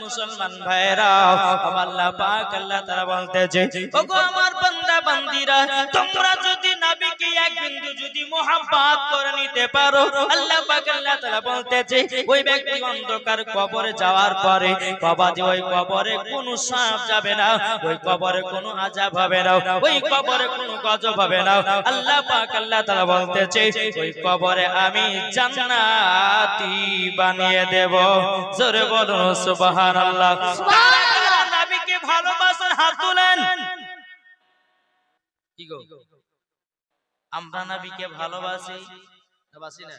মুসলমান ভাইরা আমার আল্লাহ পাক আল্লাহ তারা বলতেছে ওগো আমার বান্দা বান্দিরা তোমরা যদি মোহাব্বত করে নিতে পারো। আল্লাহ পাক আল্লাহ তাআলা বলতেছে ওই ব্যক্তি অন্ধকার কবরে যাওয়ার পরে বাবাজি ওই কবরে কোনো সাপ যাবে না ওই কবরে কোনো আযাব হবে না ওই কবরে কোনো গজব হবে না। আল্লাহ পাক আল্লাহ তাআলা বলতেছে ওই কবরে আমি জান্নাতি বানিয়ে দেব। জোরে বলুন সুবহানাল্লাহ। সুবহানাল্লাহ। নবীকে ভালোবাসার হাত তুলেন। কি গো? আমরা নবীকে ভালোবাসি। না।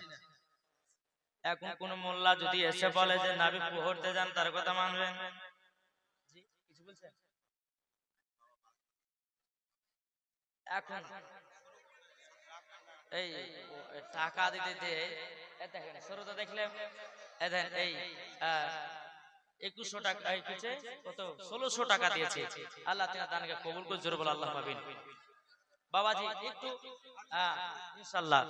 এখন কোন মোল্লা যদি এসে বলে যে, নাবি পড়তে যান, তার কথা মানবেন? এখন এই টাকা দিতে দেখেন শুরুতে দেখলে এই একুশশো টাকা কত? ষোলোশো টাকা দিয়েছে। আল্লাহ তিনি দানকে কবুল করে, জোরে বলে, আল্লাহ পাবেন বাবাজি একটু ইনশাআল্লাহ।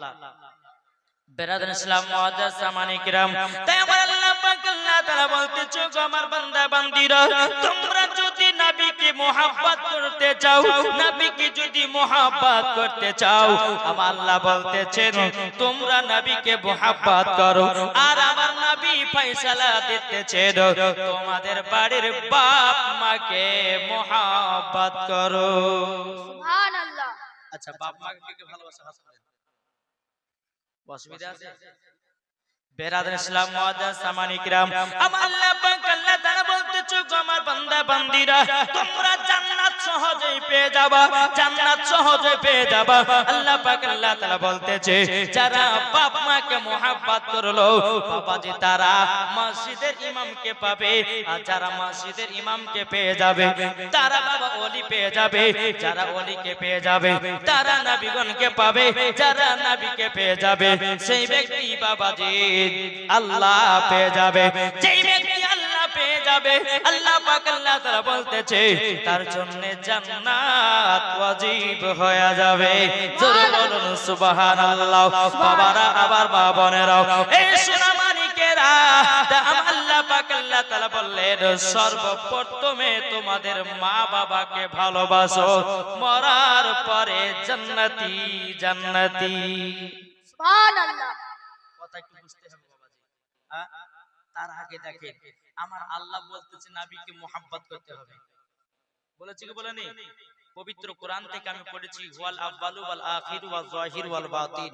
বেরাদান ইসলাম মুআদ্দাস সামানি কিরাম তাই আমার আল্লাহ পাক আল্লাহ তাআলা বলতেছে গো আমার বান্দা বান্দিরা তোমরা যদি নবীকে মোহাব্বত করতে চাও নবীকে যদি মোহাব্বত করতে চাও আমার আল্লাহ বলতেছেন তোমরা নবীকে মোহাব্বত করো আর আমার নবী ফয়সালা দিতেছেন তোমাদের বাড়ির বাপ মাকে মোহাব্বত করো। সুবহানাল্লাহ। আচ্ছা বাপ মাকে কে কে ভালোবাসা হাত তোলেন। অসুবিধা আছে? বেরাদার ইসলাম মুআদ্দাস সামানিকরাম আমার আল্লাহ পাক আল্লাহ তাআলা বলতেছে গো আমার বান্দা বান্দিরা তোমরা সহজেই পেয়ে যাবা, জান্নাত সহজে পেয়ে যাবা। আল্লাহ পাক, আল্লাহ তাআলা বলতেছে, যারা বাপ মাকে মোহাব্বত করল, বাবাজি তারা মসজিদের ইমামকে পাবে, আর যারা মসজিদের ইমামকে পেয়ে যাবে, তারা বাবা ওলি পেয়ে যাবে, যারা ওলিকে পেয়ে যাবে, তারা নবীগণকে পাবে, যারা নবীকে পেয়ে যাবে, সেই ব্যক্তি বাবাজি আল্লাহ পেয়ে যাবে। যেই ব্যক্তি পেয়ে যাবে। আল্লাহ পাক আল্লাহ তাআলা বলতেছে তার জন্য জান্নাত ওয়াজিব হয়ে যাবে। জোরে বলুন সুবহানাল্লাহ। বাবারা আবার মা বোনেরাও এই সোনা মানিকেরা আল্লাহ পাক আল্লাহ তাআলা বললেন সর্বপ্রথমে তোমাদের মা বাবাকে ভালোবাসো মরার পরে জান্নাতি জান্নাতি। সুবহানাল্লাহ। কথা একটু বুঝতে হবে বাবাজি। হ্যাঁ? তার আগে দেখেন আমার আল্লাহ বলতেছে, নাবিকে মোহাব্বত করতে হবে। বলেছি কি বলেনি পবিত্র কোরআন থেকে আমি পড়েছি, ওয়াল আব্বালু ওয়াল আখিরু ওয়াল জাহির ওয়াল বাতিন।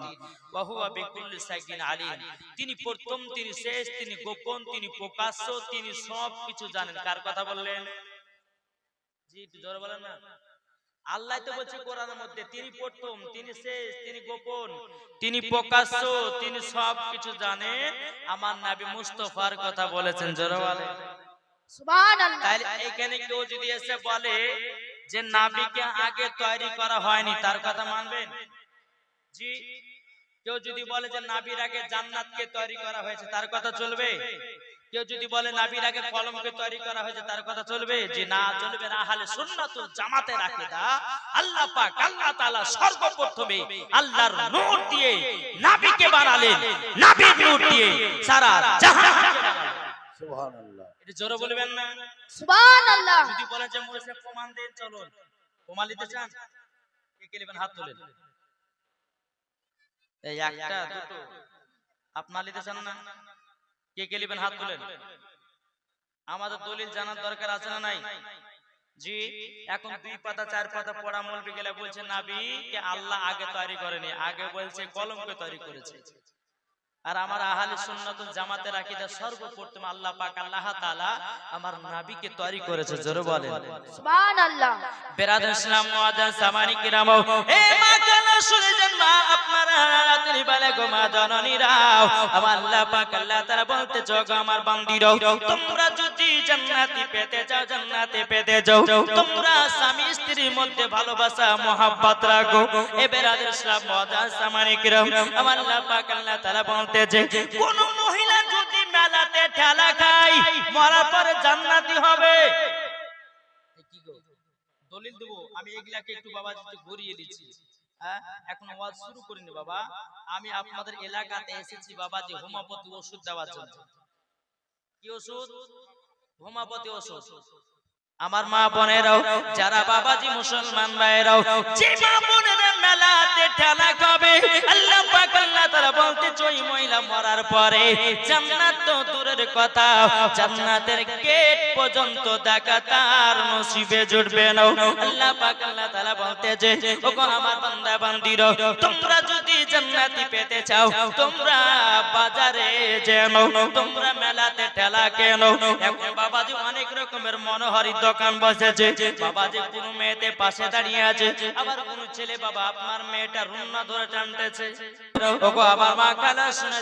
ওয়া হুয়া বিকুল্লি শাইইন আলিম। তিনি প্রথম, তিনি শেষ, তিনি গোপন, তিনি প্রকাশ্য, তিনি সব কিছু জানেন। কার কথা বললেন? জি, একটু জোরে বলেন না। আল্লাহ তো বলছে কোরআনের মধ্যে তিনি প্রথম তিনি শেষ তিনি গোপন তিনি প্রকাশ্য তিনি সব কিছু জানে। আমার নবী মুস্তফার কথা বলেছেন জোরে তাহলে এখানে কেউ যদি এসে বলে যে নাবিকে আগে তৈরি করা হয়নি তার কথা মানবেন? জি কেউ যদি বলে যে নাবির আগে জান্নাতকে তৈরি করা হয়েছে তার কথা চলবে। কেউ যদি বলে নাবির আগে কলমকে তৈরি করা হয়েছে তার কথা চলবে যে না চলবে না আহলে সুন্নাতুল জামাতের আকীদা। আল্লাহ পাক আল্লাহ তাআলা সর্বপ্রথমে আল্লাহর নূর দিয়ে নাবিকে বানালেন। নাবির নূর দিয়ে সারা জাহানকে বানালেন সুবহানাল্লাহ। এটা জোরে বলবেন না? সুবহানাল্লাহ। যদি বলেন যে মোসে প্রমাণ দেন চলুন। প্রমাণ নিতে চান? কে কে নেবেন? হাত তোলেন। এই একটা দুটো। আপনার নিতে চান না? কে কে নেবেন হাত তুলেন? আমাদের দলিল জানার দরকার আছে না নাই? জি, এখন দুই পাতা, চার পাতা পড়া মলবি গেলে বলছে, নাবি, কে আল্লাহ আগে তৈরি করেনি, আগে বলছে, কলমকে তৈরি করেছে। আর আমার আহালি সুন্নত জামাতে আকীদা সর্বপ্রথম আল্লাহ পাক আল্লাহ তাআলা আমার নবীকে তৈরি করেছে জোরে বলেন। সুবহানাল্লাহ। বেরাদার ইসলাম মুআদান সামানি কিরাম এ মা কেন শুনে যান মা? আপনারা রাতের বেলা গো মা জননীরাও। আমার আল্লাহ পাক আল্লাহ তাআলা বলতে জগ আমার বান্দিরাও তোমরা যদি জান্নাতি পেতে চাও জান্নাতে পেতে যাও। তোমরা স্বামী স্ত্রীর মধ্যে ভালোবাসা, মোহাব্বত রাখো। এ বেরাদার ইসলাম মুআদ্দাস সামানি কিরাম। আমার আল্লাহ পাক, আল্লাহ তাআলা বলতেছে, কোন মহিলা যদি মেলাতে ঠেলা খায়, মরার পরে জান্নাতি হবে। কি গো? দলিল দেবো, আমি এগুলাকে একটু বাবা একটু ঘুরিয়ে দিচ্ছি। হ্যাঁ? এখন ওয়াজ শুরু করিনি বাবা। আমি আপনাদের এলাকাতে এসেছি বাবা যে হোমিওপ্যাথি ওষুধ দেওয়ার জন্য। কি ওষুধ? আমার মা বোনেরাও, যারা বাবাজি মুসলমান ভাইরাও বোনেরা মেলাতে ঠেলা খাবে, আল্লাহ পাক আল্লাহ তাআলা বলতে ওই মহিলা মরার পরে জান্নাত তো দূরের কথা, জান্নাতের গেট পর্যন্ত দেখা তার নসিবে জুটবে না। আল্লাহ পাক আল্লাহ তাআলা বলতে যে, ওগো আমার বান্দা তোমরা যদি জান্নাতি পেতে চাও, তোমরা বাজারে যেন তোমরা মেলাতে ঠেলা কেন। এখন রকমের মনোহারি দোকান বসেছে। বাবা যে কোনো মেয়েতে পাশে দাঁড়িয়ে আছে। আবার কোন ছেলে বাবা আপনার মেয়েটা রুন্না ধরে টানতেছে। ওগো মা কালা শুনে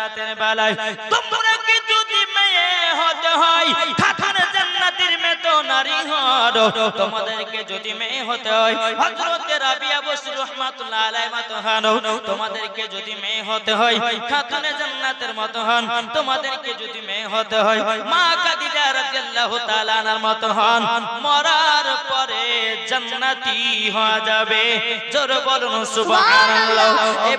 রাতের বেলায়, তোমরা কি যদি মেয়ে হতে হয় নারী তোমাদেরকে যদি মেয়ে হতে হয়, হযরত রাবিয়া বসরি রাহমাতুল্লাহ আলাইহি মতো হন তোমাদেরকে যদি মেয়ে হতে হয়, খাতুনে জান্নাতের মতো হন তোমাদেরকে যদি মেয়ে হতে হয়, মা খাদিজা রাদিয়াল্লাহু তাআলা আনহার মতো হন মরার পরে জান্নাতি হওয়া যাবে। জোরে বলুন সুবহানাল্লাহ। এ